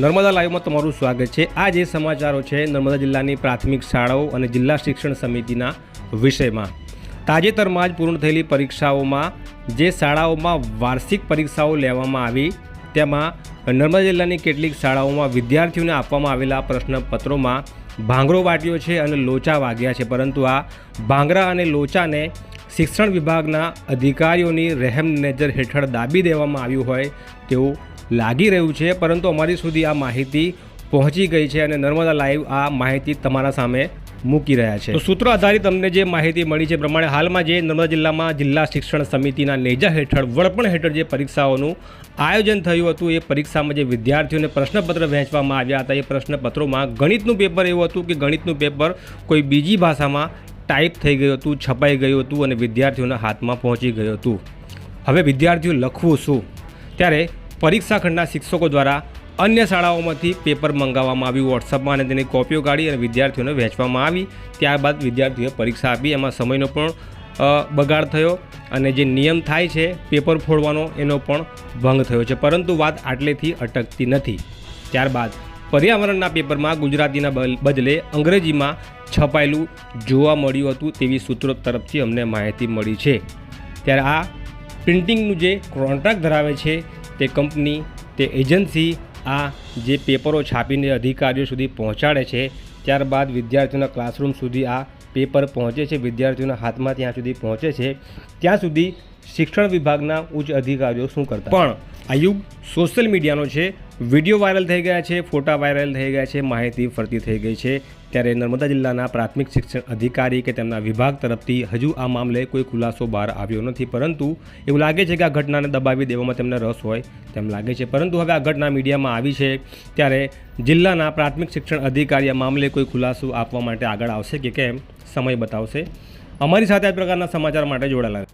નર્મદા લાઈવમાં તમારું સ્વાગત છે. આ જે સમાચારો છે નર્મદા જિલ્લાની પ્રાથમિક શાળાઓ અને જિલ્લા શિક્ષણ સમિતિના વિષયમાં. તાજેતરમાં જ પૂર્ણ થયેલી પરીક્ષાઓમાં જે શાળાઓમાં વાર્ષિક પરીક્ષાઓ લેવામાં આવી, તેમાં નર્મદા જિલ્લાની કેટલીક શાળાઓમાં વિદ્યાર્થીઓને આપવામાં આવેલા પ્રશ્નપત્રોમાં ભાંગરો વાટ્યો છે અને લોચા વાગ્યા છે. પરંતુ આ ભાંગરા અને લોચાને શિક્ષણ વિભાગના અધિકારીઓની રહેમ નજર હેઠળ દાબી દેવામાં આવ્યું હોય તેવું લાગી રહ્યું છે, પરંતુ અમારી સુધી આ માહિતી પહોંચી ગઈ છે અને નર્મદા લાઈવ આ માહિતી તમારા સામે મૂકી રહ્યા છે. સૂત્રો આધારિત અમને જે માહિતી મળી છે પ્રમાણે હાલમાં જે નર્મદા જિલ્લામાં જિલ્લા શિક્ષણ સમિતિના નેજા હેઠળ, વડપણ હેઠળ જે પરીક્ષાઓનું આયોજન થયું હતું, એ પરીક્ષામાં જે વિદ્યાર્થીઓને પ્રશ્નપત્ર વહેંચવામાં આવ્યા હતા, એ પ્રશ્નપત્રોમાં ગણિતનું પેપર એવું હતું કે ગણિતનું પેપર કોઈ બીજી ભાષામાં ટાઈપ થઈ ગયું હતું, છપાઈ ગયું હતું અને વિદ્યાર્થીઓના હાથમાં પહોંચી ગયું હતું. હવે વિદ્યાર્થીઓ લખવું શું? ત્યારે પરીક્ષા ખંડના શિક્ષકો દ્વારા અન્ય શાળાઓમાંથી પેપર મંગાવવામાં આવ્યું. વોટ્સઅપમાં અને તેની કોપીઓ કાઢી અને વિદ્યાર્થીઓને વહેંચવામાં આવી. ત્યારબાદ વિદ્યાર્થીઓએ પરીક્ષા આપી. એમાં સમયનો પણ બગાડ થયો અને જે નિયમ થાય છે પેપર ફોડવાનો, એનો પણ ભંગ થયો છે. પરંતુ વાત આટલેથી અટકતી નથી. ત્યારબાદ પર્યાવરણના પેપરમાં ગુજરાતીના બદલે અંગ્રેજીમાં છપાયેલું જોવા મળ્યું હતું તેવી સૂત્રો તરફથી અમને માહિતી મળી છે. ત્યારે આ પ્રિન્ટિંગનું જે કોન્ટ્રાક્ટ ધરાવે છે તે કંપની, તે એજન્સી, આ જે પેપરો છાપીને અધિકારીઓ સુધી પહોંચાડે છે, ત્યારબાદ વિદ્યાર્થીઓના ક્લાસરૂમ સુધી આ પેપર પહોંચે છે, વિદ્યાર્થીઓના હાથમાં ત્યાં સુધી પહોંચે છે, ત્યાં સુધી શિક્ષણ વિભાગના ઉચ્ચ અધિકારીઓ શું કરતા? પણ આ યુગ સોશિયલ મીડિયાનો છે વીડિયો વાયરલ થઈ ગયા છે, ફોટા વાયરલ થઈ ગયા છે, માહિતી ફરતી થઈ ગઈ છે. ત્યારે નર્મદા જિલ્લાના પ્રાથમિક શિક્ષણ અધિકારી કે તેમના વિભાગ તરફથી હજુ આ મામલે કોઈ ખુલાસો બહાર આવ્યો નથી. પરંતુ એવું લાગે છે કે આ ઘટનાને દબાવી દેવામાં તેમને રસ હોય તેમ લાગે છે. પરંતુ હવે આ ઘટના મીડિયામાં આવી છે. ત્યારે જિલ્લાના પ્રાથમિક શિક્ષણ અધિકારી આ મામલે કોઈ ખુલાસો આપવા માટે આગળ આવશે કે કેમ? સમય બતાવશે. અમારી સાથે આ પ્રકારના સમાચાર માટે જોડાયેલા